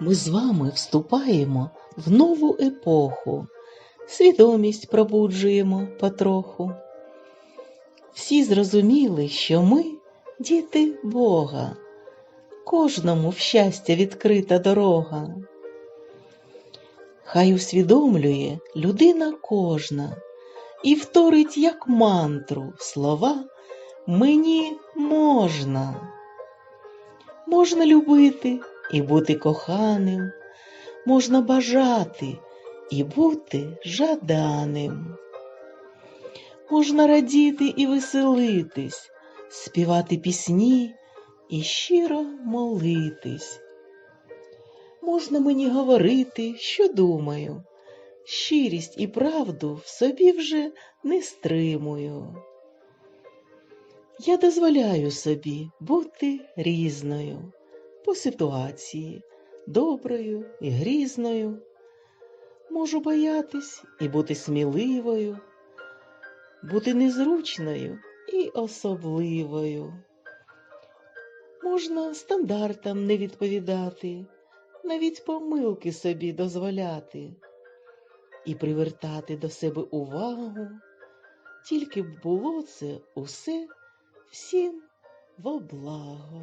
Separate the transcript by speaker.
Speaker 1: Ми з вами вступаємо в нову епоху, свідомість пробуджуємо потроху. Всі зрозуміли, що ми діти Бога, кожному в щастя відкрита дорога. Хай усвідомлює людина кожна і вторить як мантру слова мені можна. Можна любити і бути коханим, можна бажати і бути жаданим. Можна радіти і веселитись, співати пісні і щиро молитись. Можна мені говорити, що думаю, щирість і правду в собі вже не стримую. Я дозволяю собі бути різною по ситуації, доброю і грізною. Можу боятись і бути сміливою, бути незручною і особливою. Можна стандартам не відповідати, навіть помилки собі дозволяти і привертати до себе увагу, тільки б було це усе всім во благо.